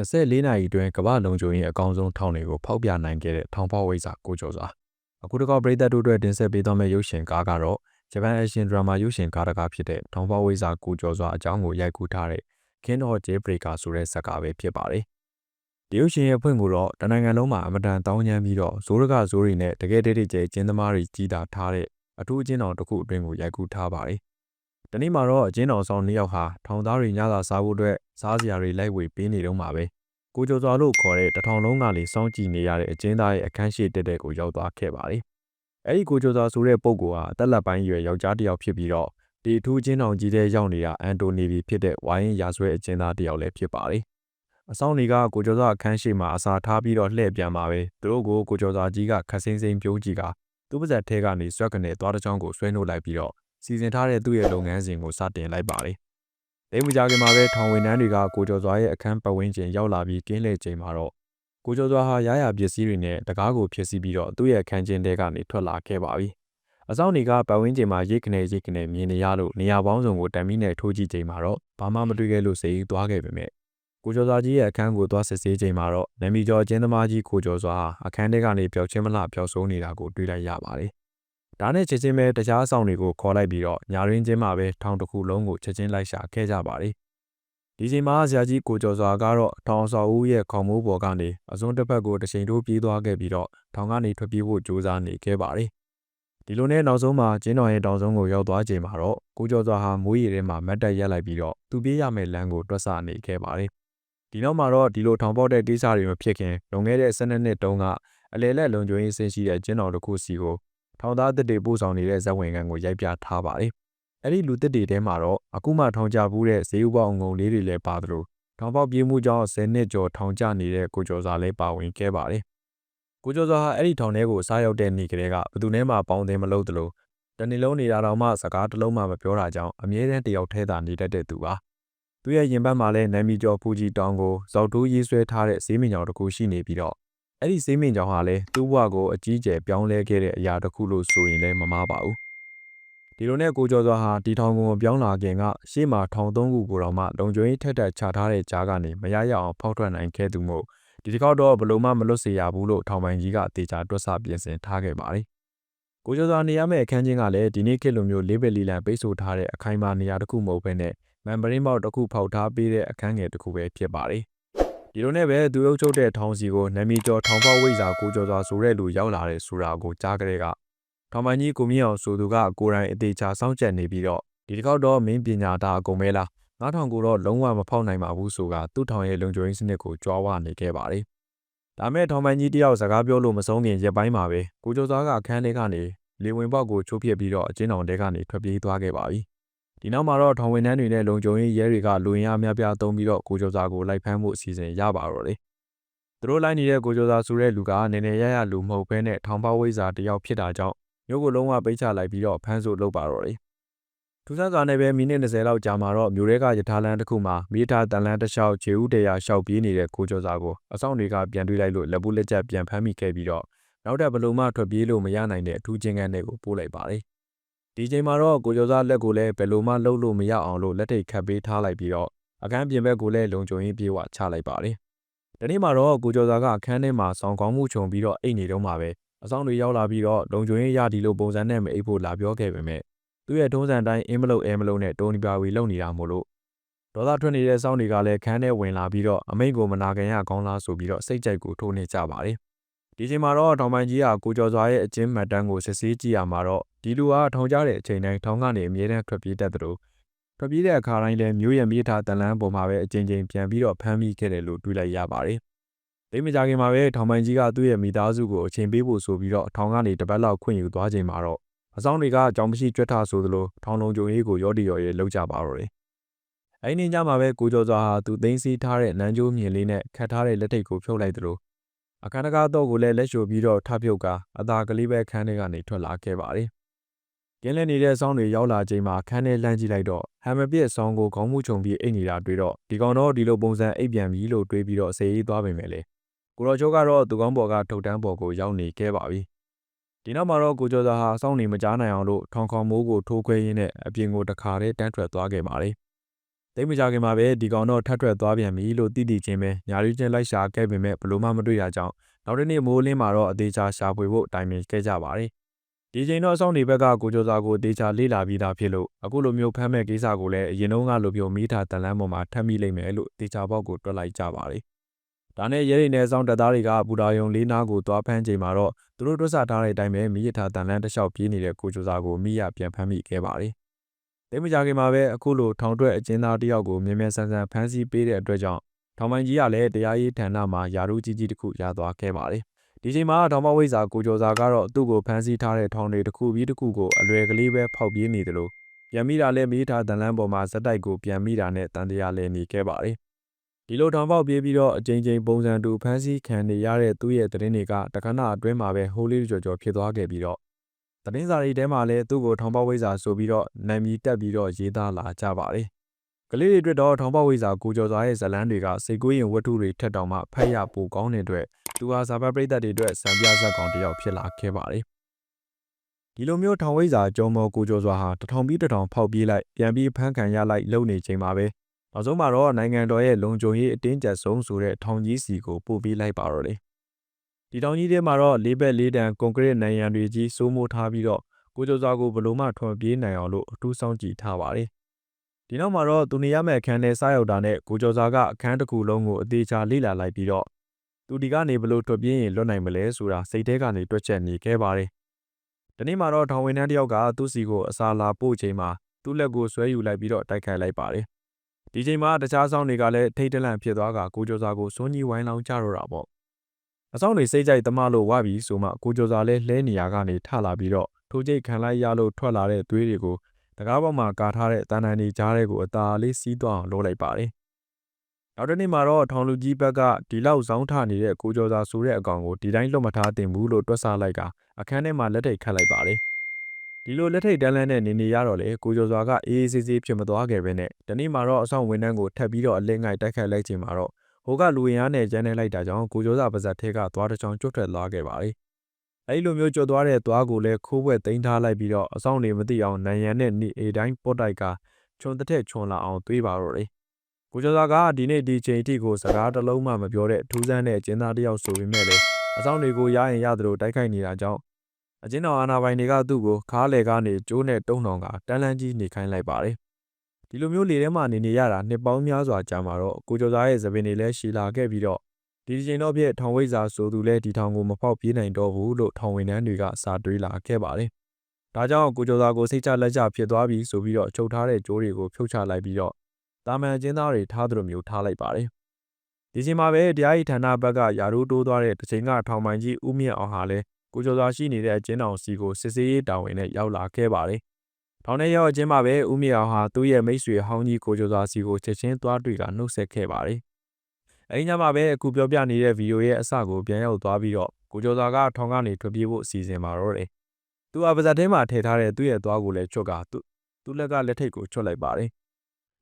24နာရီအတွင်းကမ္ဘာလုံခြုံရေးအကောင်းဆုံးထောင်တွေကိုဖောက်ပြနိုင်ခဲ့တဲ့ထောင်ဖောက်ဝိဇ္ဇာကိုကျော်စွာအခုတစ်ခေါက်ပရိသတ်တို့အတွက်တင်ဆက်ပေးသွားမယ့်ရုပ်ရှင်ကားကတော့ဂျပန်အရှင်ဒရာမာရုပ်ရှင်ကားတစ်ကားဖြစ်တဲ့ထောင်ဖောက်ဝိဇ္ဇာကိုကျော်စွာအကြောင်းကိုရိုက်ကူးထားတဲ့ King of Jailbreaker ဆိုတဲ့ဇာတ်ကားပဲဖြစ်ပါတယ်ဒီရုပ်ရှင်ရဲ့ဖွင့်ကိုတော့တနိုင်ငံလုံးမှာအမတန်တောင်းကျမ်းပြီးတော့ဇိုးရကဇိုးတွေနဲ့တကယ်တည်းတည်းကျဲကျင်းသမားတွေကြီးတာထားတဲ့အထူးအကျဉ်းတော်တစ်ခုအတွင်းကိုရိုက်ကူးထားပါတယ် ဒီနေ့မှာတော့အကျဉ်းတော်ဆောင်နှစ်ယောက်ဟာထောင်သားတွေညစာစားဖို့အတွက်စားစရာတွေလိုက်ဝေပေးနေတော့မှာပဲကိုကျော်စွာလို့ခေါ်တဲ့တထောင်လုံးကလေစောင့်ကြည့်နေရတဲ့အကျဉ်းသားရဲ့အခန်းရှိတက်တဲ့ကိုရောက်သွားခဲ့ပါတယ်။အဲဒီကိုကျော်စွာဆိုတဲ့ပုဂ္ဂိုလ်ဟာအသက်လက်ပိုင်းရွယ်ယောက်ျားတစ်ယောက်ဖြစ်ပြီးတော့ဒီအထူးအကျဉ်းတော်ကြီးတဲ့ရောက်နေတာအန်တိုနီဗီဖြစ်တဲ့ဝိုင်းရာဆွဲအကျဉ်းသားတစ်ယောက်လည်းဖြစ်ပါတယ်။အဆောင်တွေကကိုကျော်စွာအခန်းရှိမှာအစာထားပြီးတော့လှည့်ပြန်มาပဲသူတို့ကိုကိုကျော်စွာကြီးကခက်စိမ့်စိမ့်ပြုံးကြည့်ကသူ့ပါဇက်ထဲကနေဆွဲကနေသွားတဲ့ချောင်းကိုဆွဲနှုတ်လိုက်ပြီးတော့ စီစဉ်ထားတဲ့သူ့ရဲ့လုပ်ငန်းစဉ်ကိုစတင်လိုက်ပါတယ်။လိမ့်မကြခင်မှာပဲထောင်ဝင်နှန်းတွေကကိုကျော်စွာရဲ့အခန်းပတ်ဝန်းကျင်ရောက်လာပြီးကင်းလှည့်ချိန်မှာတော့ကိုကျော်စွာဟာရရပစ္စည်းတွေနဲ့တကားကိုဖျက်ဆီးပြီးတော့သူ့ရဲ့အခန်းချင်းတဲကနေထွက်လာခဲ့ပါပြီ။အဆောင်တွေကပတ်ဝန်းကျင်မှာရိတ်ခနဲရိတ်ခနဲမြင်နေရလို့နေရာပေါင်းစုံကိုတံမီနဲ့ထိုးကြည့်ချိန်မှာတော့ဘာမှမတွေ့ခဲ့လို့စိတ်သွားခဲ့ပေမဲ့ကိုကျော်စွာကြီးရဲ့အခန်းကိုသွားစစ်ဆေးချိန်မှာတော့နမီကျော်ကျင်းသမားကြီးကိုကျော်စွာဟာအခန်းထဲကနေပျောက်ချင်းမလှပျောက်ဆုံးနေတာကိုတွေ့လိုက်ရပါတယ် ဒါနဲ့ချက်ချင်းပဲတခြားဆောင်တွေကိုခေါ်လိုက်ပြီးတော့ညာရင်းချင်းမှာပဲထောင်တစ်ခုလုံးကိုချက်ချင်းလိုက်ရှာခဲ့ကြပါတယ်ဒီချိန်မှာဇာကြီးကိုကျော်စွာကတော့ထောင်ဆော်ဦးရဲ့ခေါင်းမိုးပေါ်ကနေအစွန်းတစ်ဖက်ကိုတချိန်တိုးပြေးသွားခဲ့ပြီးတော့ထောင်ကနေထွက်ပြေးဖို့ကြိုးစားနေခဲ့ပါတယ်ဒီလိုနဲ့နောက်ဆုံးမှာကျင်းတော်ရဲ့တောင်ဆုံးကိုရောက်သွားချိန်မှာတော့ကိုကျော်စွာဟာမိုးရီထဲမှာမတ်တက်ရက်လိုက်ပြီးတော့သူပြေးရမယ့်လမ်းကိုတွက်ဆနေခဲ့ပါတယ်ဒီနောက်မှာတော့ဒီလိုထောင်ပေါက်တဲ့ကိစ္စတွေမဖြစ်ခင်လွန်ခဲ့တဲ့12နှစ်တုန်းကအလဲလက်လုံခြုံရေးဆင်းရှိတဲ့ကျင်းတော်တစ်ခုစီကို ထောင်သားတစ်တွေပို့ဆောင်နေတဲ့ဇက်ဝင်ကန်ကိုရိုက်ပြထားပါတယ်။အဲ့ဒီလူတစ်တွေထဲမှာတော့အခုမှထောင်ကြဘူးတဲ့ဈေးဥပေါအောင်ငုံလေးတွေလည်းပါသလိုထောင်ပေါက်ပြေးမှုကြောင့်10နှစ်ကျော်ထောင်ကျနေတဲ့ကိုကျော်စာလည်းပါဝင်ခဲ့ပါတယ်။ကိုကျော်စာဟာအဲ့ဒီထောင်ထဲကိုစားရောက်တဲ့နေ့ကလေးကဘသူနဲ့မှပေါင်းသင်းမလုပ်သလိုတနေ့လုံးနေတာတော့မှစကားတစ်လုံးမှမပြောတာကြောင့်အမြဲတမ်းတယောက်ထဲသာနေတတ်တဲ့သူပါ။သူရဲ့ရင်ဘတ်မှာလည်းနာမီကျော်ဖူဂျီတောင်ကိုဇောက်တိုးရေးဆွဲထားတဲ့ဈေးမင်ကြောင်တစ်ခုရှိနေပြီးတော့ အဲ့ဒီစေးမင်းကြောင့်ဟာလည်းသူ့ဘဝကိုအကြီးကျယ်ပြောင်းလဲခဲ့တဲ့အရာတစ်ခုလို့ဆိုရင်လည်းမမှားပါဘူးဒီလိုနဲ့ကိုကျော်စွာဟာဒီထောင်ကိုပြောင်းလာခင်ကရှေ့မှာထောင်သုံးခုကိုတော့မှလုံခြုံရေးထက်ထက်ချထားတဲ့ကြားကနေမရရအောင်ဖောက်ထွက်နိုင်ခဲ့သူမို့ဒီတစ်ခေါက်တော့ဘလို့မှမလွတ်စေရဘူးလို့ထောင်ပိုင်ကြီးကတေချာတွက်ဆပြင်ဆင်ထားခဲ့ပါတယ်ကိုကျော်စွာနေရမယ့်အခန်းချင်းကလည်းဒီနေ့ခေတ်လိုမျိုးလေးဘက်လီလန်ပိတ်ဆို့ထားတဲ့အခိုင်အမာနေရာတစ်ခုမဟုတ်ဘဲနဲ့မန်ပရင်းပေါက်တစ်ခုဖောက်ထားပေးတဲ့အခန်းငယ်တစ်ခုပဲဖြစ်ပါတယ် ဒီလိုနဲ့ပဲသူရုပ်ချုပ်တဲ့ထောင်စီကိုနမီကျော်ထောင်ဖောက်ဝိဇာကိုကျော်စွာဆိုတဲ့လူရောက်လာတယ်ဆိုတာကိုကြားကြတဲ့ကထောင်ပိုင်ကြီးကိုမြင့်အောင်ဆိုသူကကိုယ်တိုင်အသေးချာစောင့်ကြက်နေပြီးတော့ဒီတစ်ခေါက်တော့မင်းပညာတာအကုန်မဲလားငါးထောင်ကိုတော့လုံးဝမဖောက်နိုင်ပါဘူးဆိုတာသူ့ထောင်ရဲ့လုံခြုံရေးစနစ်ကိုကြွားဝနေခဲ့ပါတယ်ဒါမဲ့ထောင်ပိုင်ကြီးတယောက်စကားပြောလို့မဆုံးခင်ရက်ပိုင်းမှာပဲကိုကျော်စွာကအခန်းထဲကနေလေဝင်ပေါက်ကိုချိုးပြစ်ပြီးတော့အကျဉ်းတော်ထဲကနေထွက်ပြေးသွားခဲ့ပါပြီ ဒီနောက်မှာတော့ထောင်ဝင်နှန်းတွေနဲ့လုံခြုံရေးရဲတွေကလူရင်အားများပြားသုံးပြီးတော့ကိုကျော်စာကိုလိုက်ဖမ်းမှုအစီအစဉ်ရပါတော့တယ်။သူတို့လိုက်နေတဲ့ကိုကျော်စာဆိုတဲ့လူကနည်းနည်းရရလူမဟုတ်ဘဲနဲ့ထောင်ပေါဝိဇာတယောက်ဖြစ်တာကြောင့်မျိုးကိုလုံးဝပိတ်ချလိုက်ပြီးတော့ဖမ်းဆို့လုပ်ပါတော့တယ်။ထူးဆန်းစွာနဲ့ပဲမိနစ်20လောက်ကြာမှာတော့မျိုးတွေကရထားလမ်းတစ်ခုမှာမိထားတန်လန်းတစ်လျှောက်ခြေဥတရာရှောက်ပြေးနေတဲ့ကိုကျော်စာကိုအဆောင်တွေကပြန်တွေးလိုက်လို့လက်ပူးလက်ချက်ပြန်ဖမ်းမိခဲ့ပြီးတော့နောက်ထပ်ဘလို့မှထွက်ပြေးလို့မရနိုင်တဲ့အထူးချင်းကန်းတွေကိုပို့လိုက်ပါတယ်။ ဒီချိန်မှာတော့ကိုကျော်စားလက်ကိုလည်းဘယ်လိုမှလှုပ်လို့မရအောင်လို့လက်ထိတ်ခတ်ပေးထားလိုက်ပြီးတော့အခန်းပြင်ဘက်ကိုလည်းလုံခြုံရေးပြေးဝချလိုက်ပါတယ်။ဒီနေ့မှာတော့ကိုကျော်စားကအခန်းထဲမှာဆောင်းကောင်းမှုခြုံပြီးတော့အိတ်နေတော့မှပဲအဆောင်တွေရောက်လာပြီးတော့လုံခြုံရေးရဒီလိုပုံစံနဲ့မအိတ်ဖို့လာပြောခဲ့ပေမဲ့သူ့ရဲ့ထုံးစံတိုင်းအင်းမလို့အဲမလို့နဲ့တုံးဒီပါဝီလုံနေတာမို့လို့ဒေါသထွက်နေတဲ့စောင်းတွေကလည်းခန်းထဲဝင်လာပြီးတော့အမိန့်ကိုမနာခံရကောင်းလားဆိုပြီးတော့စိတ်ကြိုက်ကိုထိုးနေကြပါတယ်။ ဒီချိန်မှာတော့ထောင်ပိုင်ကြီးကကိုကျော်စွာရဲ့အချင်းမှတ်တမ်းကိုစစ်ဆေးကြည့်ရမှာတော့ဒီလူကထောင်ကြတဲ့အချိန်တိုင်းထောင်ကနေအမြဲတမ်းထွက်ပြေးတတ်တယ်လို့ထွက်ပြေးတဲ့အခါတိုင်းလည်းမျိုးရံပြေးထားတန်လန်းပေါ်မှာပဲအချိန်ချင်းပြန်ပြီးတော့ဖမ်းမိခဲ့တယ်လို့တွေးလိုက်ရပါတယ်။လိမ့်မကြခင်မှာပဲထောင်ပိုင်ကြီးကသူ့ရဲ့မိသားစုကိုအချိန်ပေးဖို့ဆိုပြီးတော့ထောင်ကနေတပတ်လောက်ခွင့်ယူသွားချိန်မှာတော့အဆောင်တွေကကြောင်မရှိကြွက်ထဆိုသလိုထောင်လုံးကြုံရေးကိုရော့တီရော်ရဲလောက်ကြပါတော့တယ်။အဲဒီနေ့ညမှာပဲကိုကျော်စွာဟာသူသိမ်းဆည်းထားတဲ့နန်းကျိုးမြင်လေးနဲ့ခတ်ထားတဲ့လက်ထိတ်ကိုဖြုတ်လိုက်သလို အခန်းတကားတော့ကိုလည်းလက်လျှိုပြီးတော့ထပြုတ်ကအသာကလေးပဲခန်းထဲကနေထွက်လာခဲ့ပါတယ်။ကင်းလဲနေတဲ့ဆောင်းတွေရောက်လာချိန်မှာခန်းထဲလှမ်းကြည့်လိုက်တော့ဟမ်မပြည့်ဆောင်းကိုခေါင်းမှုချုံပြီးအိတ်နေတာတွေ့တော့ဒီကောင်တော့ဒီလိုပုံစံအိတ်ပြန်ပြီလို့တွေးပြီးတော့ဆေးရေးသွားပေမဲ့လေကိုရောချိုးကတော့သူကောင်းပေါ်ကထုတ်တန်းပေါ်ကိုရောက်နေခဲ့ပါပြီ။ဒီနောက်မှာတော့ကိုကျော်သာဟာစောင်းနေမကြားနိုင်အောင်လို့ထောင်ခေါမိုးကိုထိုးခွဲရင်းနဲ့အပြင်ကိုတခါတည်းတန်းထွက်သွားခဲ့ပါတယ်။ သိပ်မကြခင်မှာပဲဒီကောင်တော့ထပ်ထွက်သွားပြန်ပြီလို့သိသိချင်းပဲညာရီချင်းလိုက်ရှာခဲ့ပေမဲ့ဘလို့မှမတွေ့ရကြောင်းနောက်တစ်နေ့မိုးလင်းမှာတော့အသေးချာရှာဖွေဖို့တိုင်ပင်ခဲ့ကြပါတယ်ဒီချိန်တော့အဆောင်နေဘက်ကကိုကျော်စာကိုတေချာလေးလာပြီးသားဖြစ်လို့အခုလိုမျိုးဖမ်းမဲ့ကိစ္စကိုလည်းအရင်တုန်းကလိုမျိုးမိထားတန်လန်းပေါ်မှာထပ်မိလိမ့်မယ်လို့တေချာပေါက်ကိုတွက်လိုက်ကြပါတယ်။ဒါနဲ့ရဲရိနယ်ဆောင်တပ်သားတွေကဘူတာယုံလေးနားကိုသွားဖမ်းချိန်မှာတော့သူတို့တွက်ဆထားတဲ့အတိုင်းပဲမိရထားတန်လန်းတစ်လျှောက်ပြေးနေတဲ့ကိုကျော်စာကိုမိရပြန်ဖမ်းမိခဲ့ပါတယ်။ တိတ်မကြခင်မှာပဲအခုလိုထောင်တွက်အကျဉ်းသားတယောက်ကိုမြ мян ဆန်းဆန်းဖမ်းဆီးပေးတဲ့အတွက်ကြောင့်ထောင်ပိုင်ကြီးကလည်းတရားရေးဌာနမှာယာရုကြီးကြီးတစ်ခုရသွားခဲ့ပါတယ်။ဒီချိန်မှာထောင်မဝိဇ္ဇာကိုကျော်စာကတော့သူ့ကိုဖမ်းဆီးထားတဲ့ထောင်တွေတစ်ခုပြီးတစ်ခုကိုအလွယ်ကလေးပဲဖောက်ပြေးနေတယ်လို့ပြန်မိတာလည်းမိထားတန်လန်းပေါ်မှာဇက်တိုက်ကိုပြန်မိတာနဲ့တန်တရားလည်းနေခဲ့ပါတယ်ဒီလိုထောင်ပေါက်ပြေးပြီးတော့အချိန်ချင်းပုံစံတူဖမ်းဆီးခံနေရတဲ့သူ့ရဲ့သတင်းတွေကတခဏအတွင်းမှာပဲဟိုးလေးကြော်ကြော်ဖြစ်သွားခဲ့ပြီးတော့ သတင်းစာတွေထဲမှာလည်းသူ့ကိုထောင်ပေါက်ဝိဇ္ဇာဆိုပြီးတော့နာမည်တက်ပြီးတော့ရေးသားလာကြပါတယ်ကလေးတွေအတွက်တော့ထောင်ပေါက်ဝိဇ္ဇာကိုကျော်စွာရဲ့ဇလန်းတွေကစိတ်ကူးရင်ဝတ္ထုတွေထက်တောင်မှဖတ်ရပိုကောင်းတဲ့အတွက်သူဟာဇာပတ်ပရိသတ်တွေအတွက်စံပြဇက်ကောင်တစ်ယောက်ဖြစ်လာခဲ့ပါတယ်။ဒီလိုမျိုးထောင်ဝိဇ္ဇာကျော်မော်ကိုကျော်စွာဟာတထောင်ပြီးတထောင်ဖောက်ပြေးလိုက်ပြန်ပြီးဖမ်းခံရလိုက်လုပ်နေချိန်မှာပဲနောက်ဆုံးမှာတော့နိုင်ငံတော်ရဲ့လုံခြုံရေးအတင်းကျပ်ဆုံးဆိုတဲ့ထောင်ကြီးစီကိုပို့ပေးလိုက်ပါတော့တယ်။ ဒီထောင်ကြီးထဲမှာတော့လေးဘက်လေးတန်ကွန်ကရစ်နိုင်ရန်တွေကြီးစိုးမိုးထားပြီးတော့ကိုကျော်စွာကိုဘလို့မှထွန်ပြေးနိုင်အောင်လို့အထူးဆောင်ကြည့်ထားပါတယ်။ဒီနောက်မှာတော့သူနေရမယ့်အခန်းထဲစားရောက်တာနဲ့ကိုကျော်စာကအခန်းတစ်ခုလုံးကိုအသေးချာလေ့လာလိုက်ပြီးတော့သူဒီကနေဘလို့ထွက်ပြေးရင်လွတ်နိုင်မလဲဆိုတာစိတ်ထဲကနေတွက်ချက်နေခဲ့ပါတယ်။ဒီနေ့မှာတော့ထောင်ဝင်နှန်းတယောက်ကသူ့စီကိုအစာလာပို့ချိန်မှာသူ့လက်ကိုဆွဲယူလိုက်ပြီးတော့တိုက်ခိုက်လိုက်ပါတယ်။ဒီချိန်မှာတခြားဆောင်တွေကလည်းထိတ်တလန့်ဖြစ်သွားကကိုကျော်စာကိုစွန်းကြီးဝိုင်းလောင်းကြတော့တာပေါ့။ အဆောင်တွေစိတ်ကြိုက်သမားလို့ဝပြီဆိုမှကိုကျော်စာလည်းလှဲနေရကနေထလာပြီးတော့ထိုးကျိတ်ခံလိုက်ရလို့ထွက်လာတဲ့သွေးတွေကိုတကားပေါ်မှာကာထားတဲ့တန်တန်တွေကြားထဲကိုအသာလေးစီးသွားအောင်လုပ်လိုက်ပါတယ်နောက်တစ်နေ့မှာတော့ထောင်လူကြီးဘက်ကဒီလောက်ဇောင်းထနေတဲ့ကိုကျော်စာဆိုတဲ့အကောင်ကိုဒီတိုင်းလွတ်မထားတင်ဘူးလို့တွက်ဆလိုက်ကအခန်းထဲမှာလက်ထိတ်ခတ်လိုက်ပါတယ်ဒီလိုလက်ထိတ်တန်းလန်းနဲ့နေနေရတော့လေကိုကျော်စွာကအေးအေးဆေးဆေးဖြစ်မသွားခဲ့ပဲနဲ့ဒီနေ့မှာတော့အဆောင်ဝန်ထမ်းကိုထပ်ပြီးတော့အလင်းငိုက်တိုက်ခတ်လိုက်ချိန်မှာတော့ ဟိုကလူဝင်အားနဲ့ကျန်းနေလိုက်တာကြောင့်ကိုကျော်စွာပါဇက်ထဲကသွားတစ်ချောင်းကျွတ်ထွက်သွားခဲ့ပါလေအဲဒီလိုမျိုးကျွတ်သွားတဲ့သွားကိုလည်းခိုးပွဲသိမ်းထားလိုက်ပြီးတော့အဆောင်နေမသိအောင်နိုင်ရန်နဲ့နေအေတိုင်းပော့တိုက်ကခြုံတစ်ထက်ခြုံလာအောင်သွေးပါတော့တယ်ကိုကျော်စာကဒီနေ့ဒီချိန်ထိကိုစကားတစ်လုံးမှမပြောတဲ့ထူးဆန်းတဲ့အကျဉ်းသားတစ်ယောက်ဆိုပေမဲ့လည်းအဆောင်တွေကိုရရင်ရသလိုတိုက်ခိုက်နေတာကြောင့်အကျဉ်းတော်အာဏာပိုင်တွေကသူ့ကိုခါးလေကနေကျိုးနဲ့တုံးတောင်ကတန်းလန်းကြီးနေခိုင်းလိုက်ပါတယ် ဒီလိုမျိုးလေထဲမှာနေနေရတာနှစ်ပေါင်းများစွာကြာမှာတော့ကိုကျော်စာရဲ့သပင်တွေလည်းရှည်လာခဲ့ပြီးတော့ဒီချိန်တော့ပြည့်ထောင်ဝိဇာဆိုသူလည်းဒီထောင်ကိုမဖောက်ပြေးနိုင်တော့ဘူးလို့ထောင်ဝင်နှန်းတွေကစာတွေးလာခဲ့ပါတယ်ဒါကြောင့်ကိုကျော်စာကိုစိတ်ချလက်ချဖြစ်သွားပြီဆိုပြီးတော့ချုပ်ထားတဲ့ကြိုးတွေကိုဖြုတ်ချလိုက်ပြီးတော့တာမန်အကျဉ်းသားတွေထားသလိုမျိုးထားလိုက်ပါတယ်။ဒီချိန်မှာပဲတရားရေးဌာနဘက်ကယာရိုးတိုးသွားတဲ့တချိန်ကထောင်ပိုင်ကြီးဦးမြင့်အောင်ဟာလည်းကိုကျော်စွာရှိနေတဲ့အကျဉ်းတော်စီကိုစစ်ဆေးရေးတာဝန်နဲ့ရောက်လာခဲ့ပါတယ်။ ထောင်ထဲရောက်အချင်းမှာပဲဦးမြင့်အောင်ဟာသူ့ရဲ့မိတ်ဆွေဟောင်းကြီးကိုကျော်စွာစီကိုချက်ချင်းသွားတွေ့ကနှုတ်ဆက်ခဲ့ပါတယ်။အဲဒီညမှာပဲအခုပြောပြနေတဲ့ဗီဒီယိုရဲ့အစကိုပြန်ရောက်သွားပြီးတော့ကိုကျော်စွာကထောင်ကနေထွက်ပြေးဖို့အစီအစဉ်မှာတော့တယ်။သူအပါဇက်ထဲမှာထည့်ထားတဲ့သူ့ရဲ့သွားကိုလည်းချွတ်ကသူ့သူ့လက်ကလက်ထိတ်ကိုချွတ်လိုက်ပါတယ်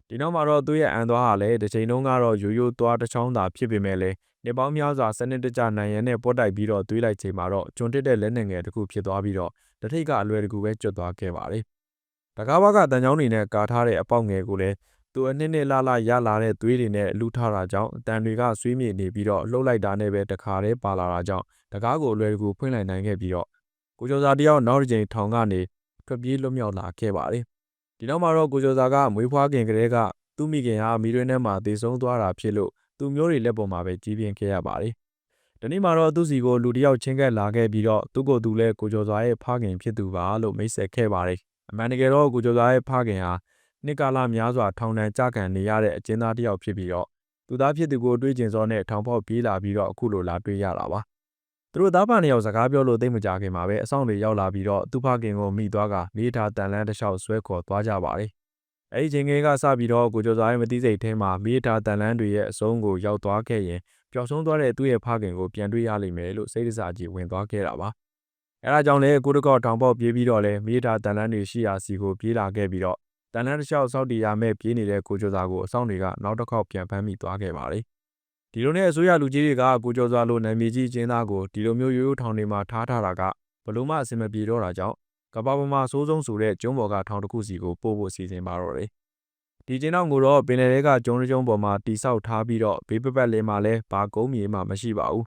ဒီနောက်မှာတော့သူ့ရဲ့အန်သွားဟာလည်းတစ်ချိန်လုံးကတော့ရိုးရိုးသွားတစ်ချောင်းသာဖြစ်ပေမဲ့လည်းနေပေါင်းများစွာစနစ်တကျနိုင်ရန်နဲ့ပွက်တိုက်ပြီးတော့တွေးလိုက်ချိန်မှာတော့ကျွန်းတက်တဲ့လက်နက်ငယ်တစ်ခုဖြစ်သွားပြီးတော့တထိတ်ကအလွယ်တကူပဲကျွတ်သွားခဲ့ပါတယ်။ တကားဘကတန်ချောင်းတွေနဲ့ကာထားတဲ့အပေါက်ငယ်ကိုလည်းသူအနှစ်နှစ်လလရလာတဲ့သွေးတွေနဲ့လူထားတာကြောင့်အတန်တွေကဆွေးမြေ့နေပြီးတော့လှုပ်လိုက်တာနဲ့ပဲတခါတည်းပါလာတာကြောင့်တကားကိုအလွယ်တကူဖွင့်လိုက်နိုင်ခဲ့ပြီးတော့ကိုကျော်စာတယောက်နောက်တစ်ချိန်ထောင်ကနေထွက်ပြေးလွတ်မြောက်လာခဲ့ပါတယ်။ဒီနောက်မှာတော့ကိုကျော်စာကမွေးဖွားခင်ကလေးကသူ့မိခင်ဟာမီးတွင်းထဲမှာသေဆုံးသွားတာဖြစ်လို့သူမျိုးတွေလက်ပေါ်မှာပဲကြီးပြင်းခဲ့ရပါတယ်။ဒီနေ့မှာတော့သူ့စီကိုလူတစ်ယောက်ချင်းကပ်လာခဲ့ပြီးတော့သူ့ကိုယ်သူလည်းကိုကျော်စွာရဲ့ဖခင်ဖြစ်သူပါလို့မိတ်ဆက်ခဲ့ပါတယ်။ အမှန်တကယ်တော့ကိုကျော်စွာရဲ့ဖခင်ဟာနှစ်ကာလများစွာထောင်ဒဏ်ကြခံနေရတဲ့အကျဉ်းသားတစ်ယောက်ဖြစ်ပြီးတော့သူသားဖြစ်သူကိုတွေးကျင်စောနဲ့ထောင်ဖောက်ပြေးလာပြီးတော့အခုလိုလာတွေ့ရတာပါ။သူတို့သားဖနှစ်ယောက်စကားပြောလို့သိမကြခင်မှာပဲအဆောင်တွေရောက်လာပြီးတော့သူ့ဖခင်ကိုမိသွားကမိထားတန်လန်းတစ်လျှောက်ဆွဲခေါ်သွားကြပါတယ်အဲဒီချိန်ကလေးကစပြီးတော့ကိုကျော်စွာရဲ့မသိစိတ်ထဲမှာမိထားတန်လန်းတွေရဲ့အဆုံးကိုရောက်သွားခဲ့ရင်ပျောက်ဆုံးသွားတဲ့သူ့ရဲ့ဖခင်ကိုပြန်တွေ့ရလိမ့်မယ်လို့စိတ်ဒစကြီးဝင်သွားခဲ့တာပါ အဲဒါကြောင့်လဲကိုတကော့တောင်ပေါက်ပြေးပြီးတော့လဲမိထားတန်လန်းတွေရှိရာစီကိုပြေးလာခဲ့ပြီးတော့တန်လန်းတစ်လျှောက်စောက်တီရမဲ့ပြေးနေတဲ့ကိုကျော်စွာကိုအဆောင်တွေကနောက်တစ်ခေါက်ပြန်ဖမ်းမိသွားခဲ့ပါတယ်ဒီလိုနဲ့အစိုးရလူကြီးတွေကကိုကျော်စွာလိုနာမည်ကြီးကျင်းသားကိုဒီလိုမျိုးရိုးရိုးထောင်တွေမှာထားထားတာကဘလို့မှအဆင်မပြေတော့တာကြောင့်ကဘာပေါ်မှာစိုးဆုံးဆိုတဲ့ကျုံးပေါ်ကထောင်တစ်ခုစီကိုပို့ဖို့စီစဉ်ပါတော့တယ်ဒီကျင်းတော်ကိုတော့ပင်လယ်ထဲကကျုံးတစ်ကျုံးပေါ်မှာတိဆောက်ထားပြီးတော့ဘေးပပတ်လင်းမှာလည်းဘာကုန်းမြေမှမရှိပါဘူး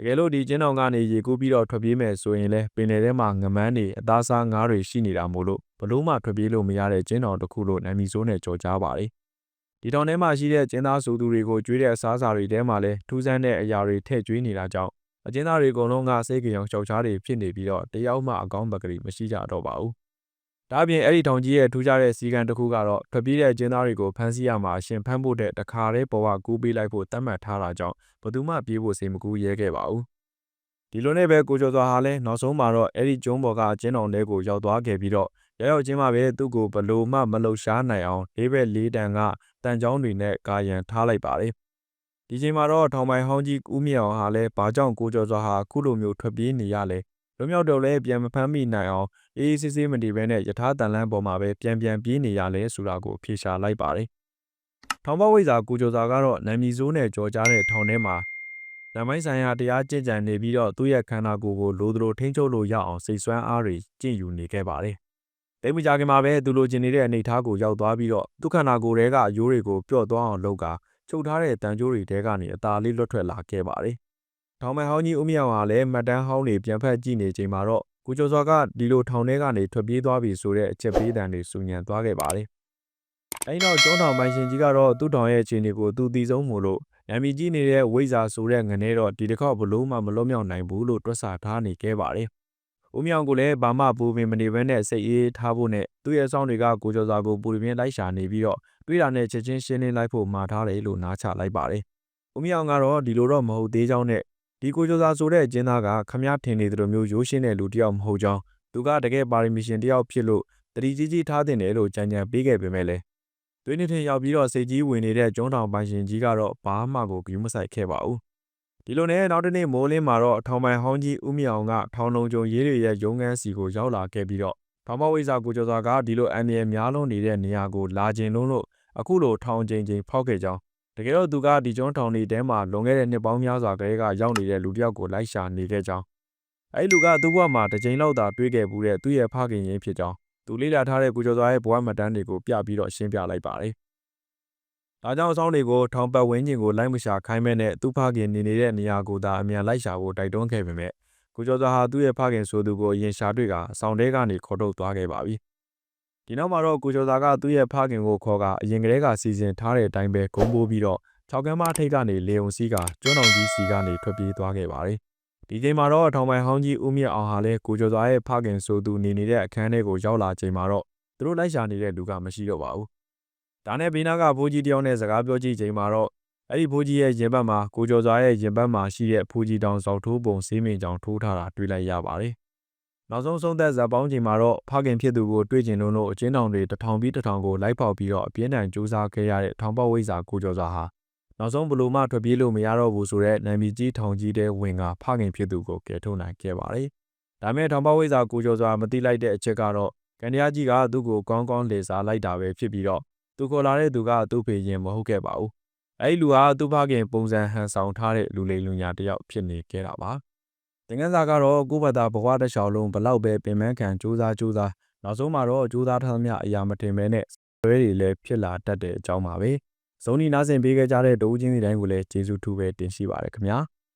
တကယ်လို့ဒီကျင်းတော်ကနေရေကူးပြီးတော့ထွက်ပြေးမယ်ဆိုရင်လည်းပင်လယ်ထဲမှာငမန်းတွေအသားစားငါးတွေရှိနေတာမို့လို့ဘလို့မှထွက်ပြေးလို့မရတဲ့ကျင်းတော်တစ်ခုလို့နာမည်ဆိုးနဲ့ကြော်ကြားပါတယ်ဒီတောင်ထဲမှာရှိတဲ့ကျင်းသားစုသူတွေကိုကျွေးတဲ့အစားအစာတွေထဲမှာလည်းထူးဆန်းတဲ့အရာတွေထည့်ကျွေးနေတာကြောင့်အကျဉ်းသားတွေအကုန်လုံးကစိတ်ကြောင်ရှောက်ချားတွေဖြစ်နေပြီးတော့တယောက်မှအကောင်းဘက်ကလေးမရှိကြတော့ပါဘူး။ ဒါအပြင်အဲ့ဒီထောင်ကြီးရဲ့ထူးခြားတဲ့စီကံတစ်ခုကတော့ထွက်ပြေးတဲ့အကျဉ်းသားတွေကိုဖမ်းဆီးရမှာအရှင်ဖမ်းဖို့တဲ့တခါတည်းပေါ်ကကူးပေးလိုက်ဖို့တတ်မှတ်ထားတာကြောင့်ဘယ်သူမှပြေးဖို့စိတ်မကူးရဲခဲ့ပါဘူး။ဒီလိုနဲ့ပဲကိုကျော်စွာဟာလည်းနောက်ဆုံးမှာတော့အဲ့ဒီကျုံးပေါ်ကအကျဉ်းတော်တွေကိုရောက်သွားခဲ့ပြီးတော့ရောက်ရောက်ချင်းမှပဲသူ့ကိုဘလို့မှမလှုပ်ရှားနိုင်အောင်လေးဘက်လေးတန်ကတန်ချောင်းတွေနဲ့ကာယံထားလိုက်ပါတယ်။ဒီချိန်မှာတော့ထောင်ပိုင်ဟောင်းကြီးဦးမြေအောင်ဟာလည်းဘာကြောင့်ကိုကျော်စွာဟာခုလိုမျိုးထွက်ပြေးနေရလဲ လွမြောက်တော့လဲပြန်မဖမ်းမိနိုင်အောင်အေးအေးဆေးဆေးမတည်ဘဲနဲ့ယထာတန်လန်းပေါ်မှာပဲပြန်ပြန်ပြေးနေရလဲဆိုတာကိုဖြေရှာလိုက်ပါတယ်။ထောင်ပဝိဇာကိုကျော်စွာကတော့နမ်မီဆိုးနဲ့ကြော်ကြားတဲ့ထောင်ထဲမှာနမိုင်းဆိုင်ရာတရားကျင့်ကြံနေပြီးတော့သူ့ရဲ့ခန္ဓာကိုယ်ကိုလိုသလိုထိန်းချုပ်လို့ရအောင်စိတ်ဆွမ်းအားတွေကျင့်ယူနေခဲ့ပါတယ်။တိတ်မကြခင်မှာပဲသူလိုချင်နေတဲ့အနေအထားကိုရောက်သွားပြီးတော့သူ့ခန္ဓာကိုယ်ထဲကအယိုးတွေကိုပျော့သွားအောင်လုပ်ကာချုပ်ထားတဲ့တန်ကြိုးတွေထဲကနေအသာလေးလွတ်ထွက်လာခဲ့ပါတယ်။ ထောင်မဟောင်းကြီးဦးမြောင်ဟာလည်းမှတ်တမ်းဟောင်းတွေပြန်ဖက်ကြည့်နေချိန်မှာတော့ကိုကျော်စွာကဒီလိုထောင်ထဲကနေထွက်ပြေးသွားပြီဆိုတဲ့အချက်ပေးတံတွေစူညံသွားခဲ့ပါတယ်။အဲဒီနောက်ကျောင်းထောင်ပိုင်ရှင်ကြီးကတော့သူ့ထောင်ရဲ့အခြေအနေကိုသူသိဆုံးမှုလို့နာမည်ကြီးနေတဲ့ဝိဇာဆိုတဲ့ငနေတော့ဒီတစ်ခေါက်ဘလို့မှမလွတ်မြောက်နိုင်ဘူးလို့တွက်ဆထားနေခဲ့ပါတယ်။ဦးမြောင်ကလည်းဘာမှပူပင်မနေဘဲနဲ့စိတ်အေးထားဖို့နဲ့သူ့ရဲ့အဆောင်တွေကကိုကျော်စွာကိုပူပြင်းလိုက်ရှာနေပြီးတော့တွေးတာနဲ့ချက်ချင်းရှင်းလင်းလိုက်ဖို့မှာထားတယ်လို့နားချလိုက်ပါတယ်။ဦးမြောင်ကတော့ဒီလိုတော့မဟုတ်သေးကြောင်းနဲ့ ဒီကိုကျော်စွာဆိုတဲ့အကျဉ်းသားကခမည်းထင်နေသလိုမျိုးရိုးရှင်းတဲ့လူတစ်ယောက်မဟုတ်ကြောင်းသူကတကယ်ပါရမီရှင်တစ်ယောက်ဖြစ်လို့တတိကြီးကြီးထားတင်တယ်လို့ကြံကြံပေးခဲ့ပေမဲ့လည်းသွေးနေထင်ရောက်ပြီးတော့စိတ်ကြီးဝင်နေတဲ့ကျုံးတောင်ပိုင်ရှင်ကြီးကတော့ဘာမှကိုဂရုမစိုက်ခဲ့ပါဘူးဒီလိုနဲ့နောက်တနေ့မိုးလင်းမှာတော့ထောင်ပိုင်ဟောင်းကြီးဦးမြောင်ကထောင်လုံးကျုံရေးတွေရဲ့ရုံးခန်းစီကိုရောက်လာခဲ့ပြီးတော့ထောင်မဝိဇာကိုကျော်စွာကဒီလိုအန်ဒီရဲ့များလုံးနေတဲ့နေရာကိုလာခြင်းလုံးလို့အခုလိုထောင်ချိန်ချိန်ဖောက်ခဲ့ကြောင်း တကယ်တော့သူကဒီကျွန်းထောင်နေတဲမှာလွန်ခဲ့တဲ့နှစ်ပေါင်းများစွာကလေးကရောက်နေတဲ့လူတစ်ယောက်ကိုလိုက်ရှာနေခဲ့ကြောင်းအဲဒီလူကသူ့ဘဝမှာတစ်ချိန်လောက်သာတွေးခဲ့ဘူးတဲ့သူ့ရဲ့ဖခင်ရင်းဖြစ်ကြောင်းသူလေးလာထားတဲ့ကိုကျော်စွာရဲ့ဘဝမှတ်တမ်းတွေကိုပြပြီးတော့ရှင်းပြလိုက်ပါတယ်။ဒါကြောင့်အဆောင်တွေကိုထောင်ပတ်ဝင်းကျင်ကိုလိုက်မရှာခိုင်းမဲ့နဲ့သူ့ဖခင်နေနေတဲ့နေရာကိုသာအမြန်လိုက်ရှာဖို့တိုက်တွန်းခဲ့ပေမဲ့ကိုကျော်စွာဟာသူ့ရဲ့ဖခင်ဆိုသူကိုအရင်ရှာတွေ့ကအဆောင်ထဲကနေခေါ်ထုတ်သွားခဲ့ပါပြီ။ ဒီနောက်မှာတော့ကိုကျော်စွာကသူ့ရဲ့ဖခင်ကိုခေါ်ကအရင်ကတည်းကစီစဉ်ထားတဲ့အတိုင်းပဲဂုံးပိုးပြီးတော့၆ကမ်းမထိတ်ကနေလေုံစီးကကျွန်းတော်ကြီးစီကနေထွက်ပြေးသွားခဲ့ပါတယ်။ဒီချိန်မှာတော့ထောင်ပိုင်ဟောင်းကြီးဦးမြင့်အောင်ဟာလည်းကိုကျော်စွာရဲ့ဖခင်ဆိုသူနေနေတဲ့အခန်းထဲကိုရောက်လာချိန်မှာတော့သူတို့လိုက်ရှာနေတဲ့လူကမရှိတော့ပါဘူး။ဒါနဲ့ဘေးနားကဘိုးကြီးတယောက်နဲ့စကားပြောကြည့်ချိန်မှာတော့အဲ့ဒီဘိုးကြီးရဲ့ရင်ဘတ်မှာကိုကျော်စွာရဲ့ရင်ဘတ်မှာရှိတဲ့ဖူကြီးတောင်စောက်ထိုးပုံစေးမင်ကြောင်ထိုးထားတာတွေ့လိုက်ရပါတယ်။ နောက်ဆုံးဆုံးသက်ဇာပေါင်းချိန်မှာတော့ဖခင်ဖြစ်သူကိုတွေ့ကျင်လို့လို့အချင်းတောင်တွေတထောင်ပြီးတထောင်ကိုလိုက်ပေါက်ပြီးတော့အပြင်းထန်ကြိုးစားခဲ့ရတဲ့ထောင်ပေါက်ဝိဇာကိုကျော်စွာဟာနောက်ဆုံးဘလို့မှထွက်ပြေးလို့မရတော့ဘူးဆိုတော့နာမည်ကြီးထောင်ကြီးတဲ့ဝင်ကဖခင်ဖြစ်သူကိုကယ်ထုတ်နိုင်ခဲ့ပါတယ်။ဒါမဲ့ထောင်ပေါက်ဝိဇာကိုကျော်စွာမသိလိုက်တဲ့အချက်ကတော့ကန်တရားကြီးကသူ့ကိုကောင်းကောင်းလေစားလိုက်တာပဲဖြစ်ပြီးတော့သူခေါ်လာတဲ့သူကသူ့ဖေရင်မဟုတ်ခဲ့ပါဘူး။အဲဒီလူဟာသူ့ဖခင်ပုံစံဟန်ဆောင်ထားတဲ့လူလိမ်လူညာတစ်ယောက်ဖြစ်နေခဲ့တာပါ။ တင်ငန်းစာကတော့ကိုယ့်ဘာသာဘဝတစ်လျှောက်လုံးဘလောက်ပဲပင်ပန်းခံစူးစမ်းစူးစမ်းနောက်ဆုံးမှာတော့စူးစမ်းထားသမျှအရာမတင်မဲနဲ့ဆွဲတွေလည်းဖြစ်လာတတ်တဲ့အကြောင်းပါပဲ။ဇုံနီနားဆင်ပေးခဲ့ကြတဲ့ဒိုးချင်းစီတိုင်းကိုလည်းကျေးဇူးထူးပဲတင်ရှိပါရခင်ဗျာ။